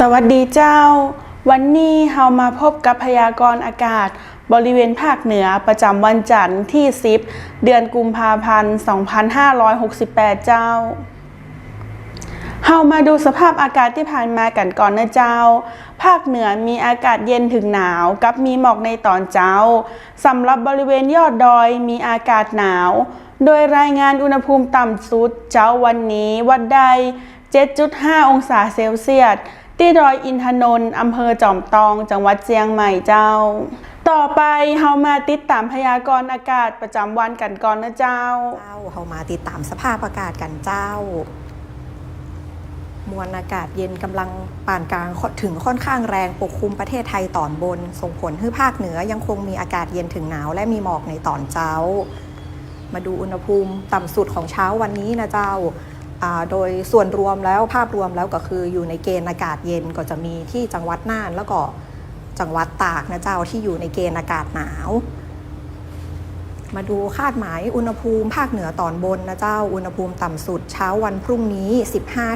สวัสดีเจ้า วันนี้เฮามาพบกับพยากรณ์อากาศ บริเวณภาคเหนือประจำวันจันทร์ที่ 10 เดือนกุมภาพันธ์ 2568 เจ้า เฮามาดูสภาพอากาศที่ผ่านมากันก่อนนะเจ้า ภาคเหนือมีอากาศเย็นถึงหนาวกับมีหมอกในตอนเช้า สำหรับบริเวณยอดดอยมีอากาศหนาว โดยรายงานอุณหภูมิต่ำสุดเช้าวันนี้วัดได้7.5 องศาเซลเซียส ที่ดอยอินทนนท์อำเภอจอมตอง จังหวัดเชียงใหม่เจ้า ต่อไปเฮามาติดตามพยากรณ์อากาศประจำวันกันก่อนนะเจ้า เจ้าเรามาติดตามสภาพอากาศกันเจ้า มวลอากาศเย็นกำลังปานกลางถึงค่อนข้างแรงปกคลุมประเทศไทยตอนบน ส่งผลให้ภาคเหนือยังคงมีอากาศเย็นถึงหนาวและมีหมอกในตอนเช้า มาดูอุณหภูมิต่ำสุดของเช้าวันนี้นะเจ้า โดยส่วนรวมแล้วภาพรวมแล้วก็คืออยู่ในเกณฑ์อากาศเย็นก็จะมีที่จังหวัดน่านแล้วก็จังหวัดตากนะเจ้าที่อยู่ในเกณฑ์อากาศหนาว มาดูคาดหมายอุณหภูมิภาคเหนือตอนบนนะเจ้าอุณหภูมิต่ำสุดเช้าวันพรุ่งนี้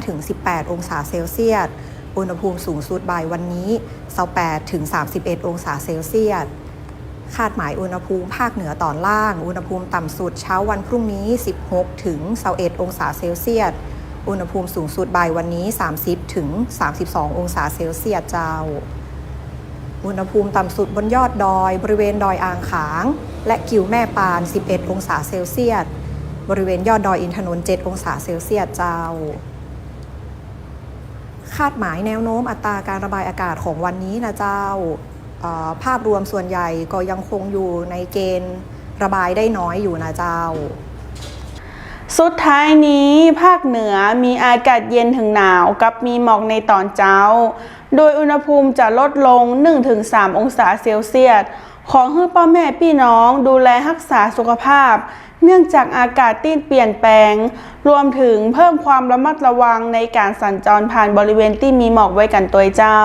15-18 องศาเซลเซียส อุณหภูมิสูงสุดบ่ายวันนี้28-31 องศาเซลเซียส คาดหมายอุณหภูมิภาคเหนือตอนล่าง อุณหภูมิต่ำสุดเช้าวันพรุ่งนี้ 16-21 องศาเซลเซียส อุณหภูมิสูงสุดบ่ายวันนี้ 30-32 องศาเซลเซียสเจ้า อุณหภูมิต่ำสุดบนยอดดอย บริเวณดอยอ่างขาง และกิวแม่ปาน 11 องศาเซลเซียส บริเวณยอดดอยอินทนนท์ 7 องศาเซลเซียสเจ้าคาดหมายแนวโน้มอัตราการระบายอากาศของวันนี้นะเจ้า ภาพรวมส่วนใหญ่ก็ยังคงอยู่ในเกณฑ์ระบายได้น้อยอยู่นะเจ้า สุดท้ายนี้ภาคเหนือมีอากาศเย็นถึงหนาวกับมีหมอกในตอนเช้า โดยอุณหภูมิจะลดลง 1-3 องศาเซลเซียส ของให้พ่อแม่พี่น้องดูแลรักษาสุขภาพ เนื่องจากอากาศที่เปลี่ยนแปลง รวมถึงเพิ่มความระมัดระวังในการสัญจรผ่านบริเวณที่มีหมอกไว้กันตัวเจ้า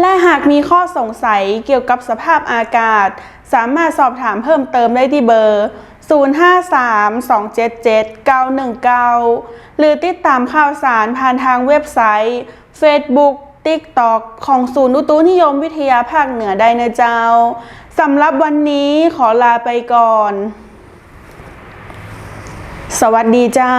และหากมีข้อสงสัยเกี่ยวกับสภาพอากาศ สามารถสอบถามเพิ่มเติมได้ที่เบอร์ 053-277-919 หรือติดตามข่าวสารผ่านทางเว็บไซต์ Facebook TikTok ของศูนย์อุตุนิยมวิทยาภาคเหนือได้นะเจ้า สำหรับวันนี้ขอลาไปก่อน สวัสดีเจ้า